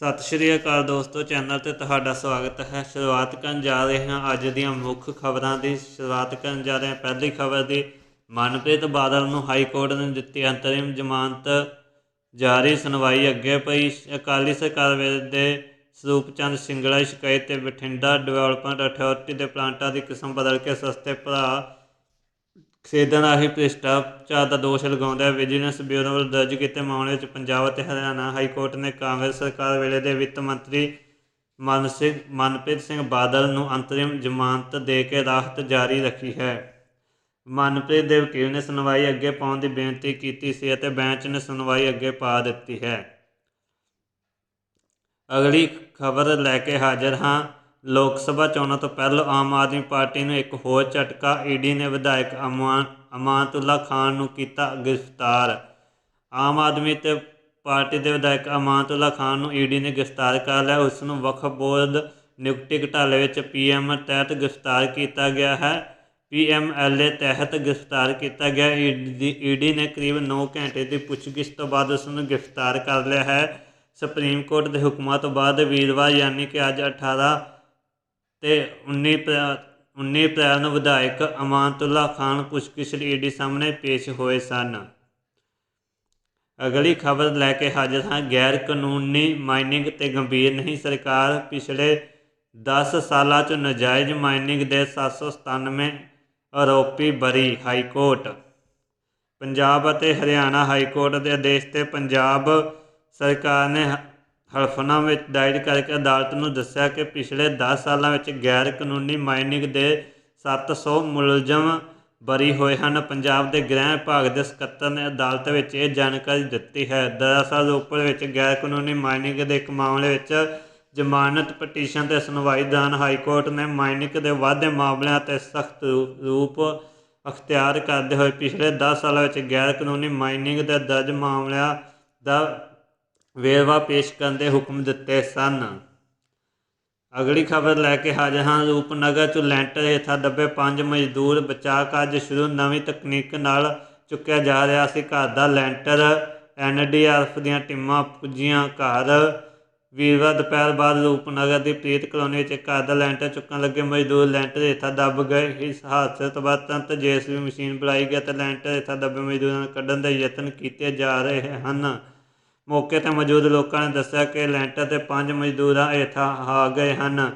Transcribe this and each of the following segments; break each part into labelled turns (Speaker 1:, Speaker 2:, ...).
Speaker 1: ਸਤਿ ਸ਼੍ਰੀ ਅਕਾਲ ਦੋਸਤੋ, ਚੈਨਲ ਤੇ ਤੁਹਾਡਾ ਸਵਾਗਤ ਹੈ। ਸ਼ੁਰੂਆਤ ਕਰਨ ਜਾ ਰਹੇ ਹਾਂ ਅੱਜ ਦੀਆਂ ਮੁੱਖ ਖਬਰਾਂ ਦੀ। ਸ਼ੁਰੂਆਤ ਕਰਨ ਜਾ ਰਹੇ ਹਾਂ ਪਹਿਲੀ ਖਬਰ ਦੀ। ਮਨਪ੍ਰੀਤ ਬਾਦਲ ਨੂੰ ਹਾਈ ਕੋਰਟ ਨੇ ਦਿੱਤੀ ਅੰਤਰਿਮ ਜ਼ਮਾਨਤ। ਜਾਰੀ ਸੁਣਵਾਈ ਅੱਗੇ ਪਈ। ਅਕਾਲੀ ਸਰਕਾਰ ਦੇ ਸਰੂਪ ਚੰਦ ਸਿੰਗਲਾ ਸ਼ਿਕਾਇਤ ਤੇ ਬਠਿੰਡਾ ਡਿਵੈਲਪਮੈਂਟ ਅਥਾਰਟੀ ਦੇ ਪਲਾਂਟਾਂ ਦੀ ਕਿਸਮ ਬਦਲ ਕੇ ਸਸਤੇ ਭਰਾ ਖਰੀਦਣ ਰਾਹੀਂ ਭ੍ਰਿਸ਼ਟਾਚਾਰ ਦਾ ਦੋਸ਼ ਲਗਾਉਂਦਿਆਂ ਵਿਜੀਲੈਂਸ ਬਿਊਰੋ ਵੱਲੋਂ ਦਰਜ ਕੀਤੇ ਮਾਮਲੇ ਵਿੱਚ ਪੰਜਾਬ ਅਤੇ ਹਰਿਆਣਾ ਹਾਈ ਕੋਰਟ ਨੇ ਕਾਂਗਰਸ ਸਰਕਾਰ ਵੇਲੇ ਦੇ ਵਿੱਤ ਮੰਤਰੀ ਮਨ ਮਨਪ੍ਰੀਤ ਸਿੰਘ ਬਾਦਲ ਨੂੰ ਅੰਤਰਿਮ ਜ਼ਮਾਨਤ ਦੇ ਕੇ ਰਾਹਤ ਜਾਰੀ ਰੱਖੀ ਹੈ। ਮਨਪ੍ਰੀਤ ਦੇ ਵਕੀਲ ਨੇ ਸੁਣਵਾਈ ਅੱਗੇ ਪਾਉਣ ਦੀ ਬੇਨਤੀ ਕੀਤੀ ਸੀ ਅਤੇ ਬੈਂਚ ਨੇ ਸੁਣਵਾਈ ਅੱਗੇ ਪਾ ਦਿੱਤੀ ਹੈ। ਅਗਲੀ ਖਬਰ ਲੈ ਕੇ ਹਾਜ਼ਰ ਹਾਂ। ਲੋਕ ਸਭਾ ਚੋਣਾਂ ਤੋਂ ਪਹਿਲਾਂ ਆਮ ਆਦਮੀ ਪਾਰਟੀ ਨੂੰ ਇੱਕ ਹੋਰ ਝਟਕਾ, ਈਡੀ ਨੇ ਵਿਧਾਇਕ ਅਮਾਨ, ਅਮਾਨਤੁੱਲਾ ਖਾਨ ਨੂੰ ਕੀਤਾ ਗ੍ਰਿਫਤਾਰ। ਆਮ ਆਦਮੀ ਤੇ ਪਾਰਟੀ ਦੇ ਵਿਧਾਇਕ ਅਮਾਨਤੁੱਲਾ ਖਾਨ ਨੂੰ ਈਡੀ ਨੇ ਗ੍ਰਿਫਤਾਰ ਕਰ ਲਿਆ। ਉਸ ਨੂੰ ਵਕਫ ਬੋਰਡ ਨਿਯੁਕਤੀ ਘਟਾਲੇ ਵਿੱਚ ਪੀਐਮ ਤਹਿਤ ਗ੍ਰਿਫਤਾਰ ਕੀਤਾ ਗਿਆ ਹੈ। ਪੀਐਮਐਲਏ ਤਹਿਤ ਗ੍ਰਿਫਤਾਰ ਕੀਤਾ ਗਿਆ। ਈਡੀ ਨੇ ਕਰੀਬ 9 ਘੰਟੇ ਦੀ ਪੁੱਛਗਿੱਛ ਤੋਂ ਬਾਅਦ ਉਸ ਨੂੰ ਗ੍ਰਿਫਤਾਰ ਕਰ ਲਿਆ ਹੈ। ਸੁਪਰੀਮ ਕੋਰਟ ਦੇ ਹੁਕਮਾਂ ਤੋਂ ਬਾਅਦ ਵੀਰਵਾਰ, ਯਾਨੀ ਕਿ ਅੱਜ 18 ਤੇ 19 19 ਅਪ੍ਰੈਲ ਨੂੰ ਵਿਧਾਇਕ ਅਮਾਨਤੁੱਲਾ ਖਾਨ ਪੁੱਛਗਿੱਛ ਲਈ ਈਡੀ ਸਾਹਮਣੇ ਪੇਸ਼ ਹੋਏ ਸਨ। ਅਗਲੀ ਖਬਰ ਲੈ ਕੇ ਹਾਜ਼ਰ ਹਾਂ। ਗੈਰ ਕਾਨੂੰਨੀ ਮਾਈਨਿੰਗ ਤੇ ਗੰਭੀਰ ਨਹੀਂ। ਸਰਕਾਰ ਪਿਛਲੇ 10 ਸਾਲਾਂ 'ਚ ਨਜਾਇਜ਼ ਮਾਈਨਿੰਗ ਦੇ 797 ਆਰੋਪੀ ਬਰੀ ਹਾਈ ਕੋਰਟ ਪੰਜਾਬ ਅਤੇ ਹਰਿਆਣਾ ਹਾਈ ਕੋਰਟ ਦੇ ਆਦੇਸ਼ ਤੇ ਪੰਜਾਬ ਸਰਕਾਰ ਨੇ ਹਲਫਨਾ ਵਿੱਚ ਦਾਇਰ ਕਰਕੇ ਅਦਾਲਤ ਨੂੰ ਦੱਸਿਆ ਕਿ ਪਿਛਲੇ 10 ਸਾਲਾਂ ਵਿੱਚ ਗੈਰ ਕਾਨੂੰਨੀ ਮਾਈਨਿੰਗ ਦੇ 700 ਮੁਲਜ਼ਮ ਬਰੀ ਹੋਏ ਹਨ। ਪੰਜਾਬ ਦੇ ਗ੍ਰਹਿ ਵਿਭਾਗ ਦੇ ਸਕੱਤਰ ਨੇ ਅਦਾਲਤ ਵਿੱਚ ਇਹ ਜਾਣਕਾਰੀ ਦਿੱਤੀ ਹੈ। ਦਰਅਸਲ, ਰੋਪੜ ਵਿੱਚ ਗੈਰ ਕਾਨੂੰਨੀ ਮਾਈਨਿੰਗ ਦੇ ਇੱਕ ਮਾਮਲੇ ਵਿੱਚ ਜ਼ਮਾਨਤ ਪਟੀਸ਼ਨ ਤੇ ਸੁਣਵਾਈ ਦੌਰਾਨ ਹਾਈ ਕੋਰਟ ਨੇ ਮਾਈਨਿੰਗ ਦੇ ਵਾਧੇ ਮਾਮਲਿਆਂ ਤੇ ਸਖਤ ਰੂਪ ਅਖਤਿਆਰ ਕਰਦੇ ਹੋਏ ਪਿਛਲੇ 10 ਸਾਲਾਂ ਵਿੱਚ ਗੈਰ ਕਾਨੂੰਨੀ ਮਾਈਨਿੰਗ ਦੇ ਦਰਜ ਮਾਮਲਿਆਂ ਦਾ ਵੇਰਵਾ ਪੇਸ਼ ਕਰਨ ਦੇ ਹੁਕਮ ਦਿੱਤੇ ਸਨ। ਅਗਲੀ ਖਬਰ ਲੈ ਕੇ ਹਾਜ਼ਰ ਹਾਂ। ਰੂਪਨਗਰ ਚ ਲੈਂਟਰ ਹੇਠਾਂ ਦੱਬੇ ਪੰਜ ਮਜ਼ਦੂਰ ਬਚਾਅ ਕਾਰਜ ਸ਼ੁਰੂ, ਨਵੀਂ ਤਕਨੀਕ ਨਾਲ ਚੁੱਕਿਆ ਜਾ ਰਿਹਾ ਸੀ। ਘਰ ਦਾ ਲੈਂਟਰ ਐਨਡੀਆਰਐਫ ਦੀਆਂ ਟੀਮਾਂ ਪੁੱਜੀਆਂ। ਘਰ ਵੀਰਵਾਰ ਦੁਪਹਿਰ ਬਾਅਦ ਰੂਪਨਗਰ ਦੀ ਪ੍ਰੀਤ ਕਲੋਨੀ ਵਿੱਚ ਘਰ ਦਾ ਲੈਂਟਰ ਚੁੱਕਣ ਲੱਗੇ ਮਜ਼ਦੂਰ ਲੈਂਟਰ ਹੇਠਾਂ ਦੱਬ ਗਏ। ਇਸ ਹਾਦਸੇ ਤੋਂ ਬਾਅਦ ਤੁਰੰਤ ਜੇਸੀਬੀ ਮਸ਼ੀਨ ਬੁਲਾਈ ਗਈ ਅਤੇ ਲੈਂਟਰ ਹੇਠਾਂ ਦੱਬੇ ਮਜ਼ਦੂਰਾਂ ਨੂੰ ਕੱਢਣ ਦੇ ਯਤਨ ਕੀਤੇ ਜਾ ਰਹੇ ਹਨ। ਮੌਕੇ ਤੇ ਮੌਜੂਦ ਲੋਕਾਂ ਨੇ ਦੱਸਿਆ ਕਿ ਲੈਂਟਰ ਤੇ ਪੰਜ ਮਜ਼ਦੂਰਾਂ ਹੇਠਾਂ ਆ ਗਏ ਹਨ।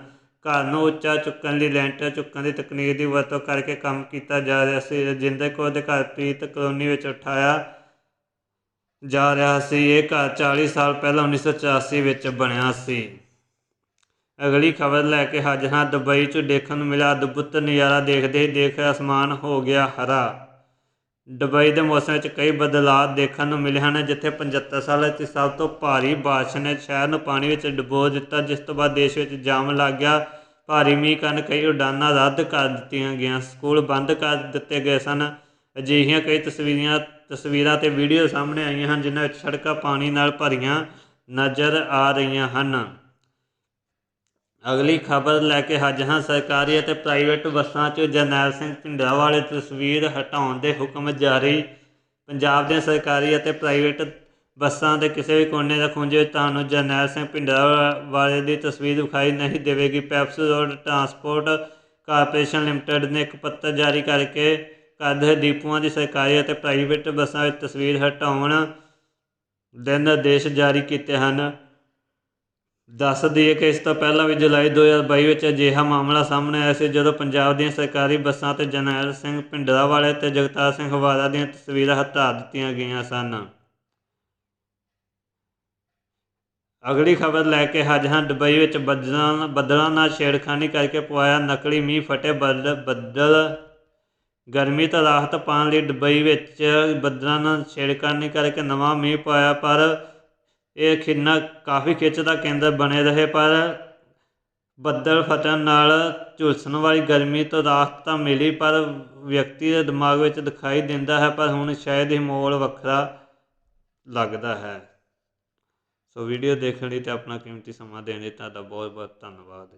Speaker 1: ਘਰ ਨੂੰ ਉੱਚਾ ਚੁੱਕਣ ਲਈ ਲੈਂਟਰ ਚੁੱਕਣ ਦੀ ਤਕਨੀਕ ਦੀ ਵਰਤੋਂ ਕਰਕੇ ਕੰਮ ਕੀਤਾ ਜਾ ਰਿਹਾ ਸੀ ਰਜਿੰਦਰ ਕੌਰ ਦੇ ਘਰ ਪ੍ਰੀਤ ਕਲੋਨੀ ਵਿੱਚ ਉਠਾਇਆ ਜਾ ਰਿਹਾ ਸੀ। ਇਹ ਘਰ 40 ਸਾਲ ਪਹਿਲਾਂ 1984 ਵਿੱਚ ਬਣਿਆ ਸੀ। ਅਗਲੀ ਖਬਰ ਲੈ ਕੇ ਹਾਜ਼ਰ ਹਾਂ। ਦੁਬਈ 'ਚ ਦੇਖਣ ਨੂੰ ਮਿਲਿਆ ਅਦਭੁਤ ਨਜ਼ਾਰਾ। ਦੇਖਦੇ ਹੀ ਦੇਖ ਅਸਮਾਨ ਹੋ ਗਿਆ ਹਰਾ। ਦੁਬਈ ਦੇ ਮੌਸਮ ਵਿੱਚ ਕਈ ਬਦਲਾਅ ਦੇਖਣ ਨੂੰ ਮਿਲੇ ਹਨ, ਜਿੱਥੇ 75 ਸਾਲ ਵਿੱਚ ਸਭ ਤੋਂ ਭਾਰੀ ਬਾਰਿਸ਼ ਨੇ ਸ਼ਹਿਰ ਨੂੰ ਪਾਣੀ ਵਿੱਚ ਡੁਬੋ ਦਿੱਤਾ। ਜਿਸ ਤੋਂ ਬਾਅਦ ਦੇਸ਼ ਵਿੱਚ ਜਾਮ ਲੱਗ ਗਿਆ। ਭਾਰੀ ਮੀਂਹ ਕਾਰਨ ਕਈ ਉਡਾਨਾਂ ਰੱਦ ਕਰ ਦਿੱਤੀਆਂ ਗਈਆਂ। ਸਕੂਲ ਬੰਦ ਕਰ ਦਿੱਤੇ ਗਏ ਸਨ। ਅਜਿਹੀਆਂ ਕਈ ਤਸਵੀਰਾਂ ਤਸਵੀਰਾਂ ਤੇ ਵੀਡੀਓ ਸਾਹਮਣੇ ਆਈਆਂ ਹਨ, ਜਿਨ੍ਹਾਂ ਵਿੱਚ ਸੜਕਾਂ ਪਾਣੀ ਨਾਲ ਭਰੀਆਂ ਨਜ਼ਰ ਆ ਰਹੀਆਂ ਹਨ। ਅਗਲੀ ਖਬਰ ਲੈ ਕੇ ਹਾਜ਼ਰ ਹਾਂ। ਸਰਕਾਰੀ ਅਤੇ ਪ੍ਰਾਈਵੇਟ ਬੱਸਾਂ 'ਚ ਜਰਨੈਲ ਸਿੰਘ ਭਿੰਡਰਾ ਵਾਲੇ ਤਸਵੀਰ ਹਟਾਉਣ ਦੇ ਹੁਕਮ ਜਾਰੀ। ਪੰਜਾਬ ਦੀਆਂ ਸਰਕਾਰੀ ਅਤੇ ਪ੍ਰਾਈਵੇਟ ਬੱਸਾਂ ਦੇ ਕਿਸੇ ਵੀ ਕੋਨੇ ਦਾ ਖੁੰਝੇ ਤੁਹਾਨੂੰ ਜਰਨੈਲ ਸਿੰਘ ਭਿੰਡਰਾ ਵਾਲੇ ਦੀ ਤਸਵੀਰ ਵਿਖਾਈ ਨਹੀਂ ਦੇਵੇਗੀ। PEPSU road transport corporation limited ਨੇ ਇੱਕ ਪੱਤਰ ਜਾਰੀ ਕਰਕੇ ਕਰਦੇ ਡੀਪੂਆਂ ਦੀ ਸਰਕਾਰੀ ਅਤੇ ਪ੍ਰਾਈਵੇਟ ਬੱਸਾਂ ਵਿੱਚ ਤਸਵੀਰ ਹਟਾਉਣ ਦੇ ਨਿਰਦੇਸ਼ ਜਾਰੀ ਕੀਤੇ ਹਨ। ਦੱਸ ਦਈਏ ਕਿ ਇਸ ਤੋਂ ਪਹਿਲਾਂ ਵੀ ਜੁਲਾਈ 2022 ਵਿੱਚ ਅਜਿਹਾ ਮਾਮਲਾ ਸਾਹਮਣੇ ਆਇਆ ਸੀ, ਜਦੋਂ ਪੰਜਾਬ ਦੀਆਂ ਸਰਕਾਰੀ ਬੱਸਾਂ ਤੇ ਜਰਨੈਲ ਸਿੰਘ ਭਿੰਡਰਾ ਵਾਲੇ ਤੇ ਜਗਤਾਰ ਸਿੰਘ ਹਵਾਰਾ ਦੀਆਂ ਤਸਵੀਰਾਂ ਹਟਾ ਦਿੱਤੀਆਂ ਗਈਆਂ ਸਨ। ਅਗਲੀ ਖਬਰ ਲੈ ਕੇ ਹਾਜ਼ਰ ਹਾਂ, ਦੁਬਈ ਵਿੱਚ ਬੱਦਲਾਂ ਬੱਦਲਾਂ ਨਾਲ ਛੇੜਖਾਨੀ ਕਰਕੇ ਪਵਾਇਆ ਨਕਲੀ ਮੀਂਹ ਫਟੇ ਬੱਦਲ। ਗਰਮੀ ਤੋਂ ਰਾਹਤ ਪਾਉਣ ਲਈ ਦੁਬਈ ਵਿੱਚ ਬੱਦਲਾਂ ਨਾਲ ਛੇੜਖਾਨੀ ਕਰਕੇ ਨਵਾਂ ਮੀਂਹ ਪਾਇਆ, ਪਰ ਇਹ ਖਿੰਨਾ ਕਾਫੀ ਖਿੱਚ ਦਾ ਕੇਂਦਰ ਬਣੇ ਰਹੇ, ਪਰ ਬੱਦਲ ਫਟਣ ਨਾਲ ਝੁਲਸਣ ਵਾਲੀ ਗਰਮੀ ਤੋਂ ਰਾਹਤ ਤਾਂ ਮਿਲੀ, ਪਰ ਵਿਅਕਤੀ ਦੇ ਦਿਮਾਗ ਵਿੱਚ ਦਿਖਾਈ ਦਿੰਦਾ ਹੈ, ਪਰ ਹੁਣ ਸ਼ਾਇਦ ਇਹ ਮੋਲ ਵੱਖਰਾ ਲੱਗਦਾ ਹੈ। ਸੋ ਵੀਡੀਓ ਦੇਖਣ ਲਈ ਤੇ ਆਪਣਾ ਕੀਮਤੀ ਸਮਾਂ ਦੇਣ ਲਈ ਤੁਹਾਡਾ ਬਹੁਤ ਬਹੁਤ ਧੰਨਵਾਦ।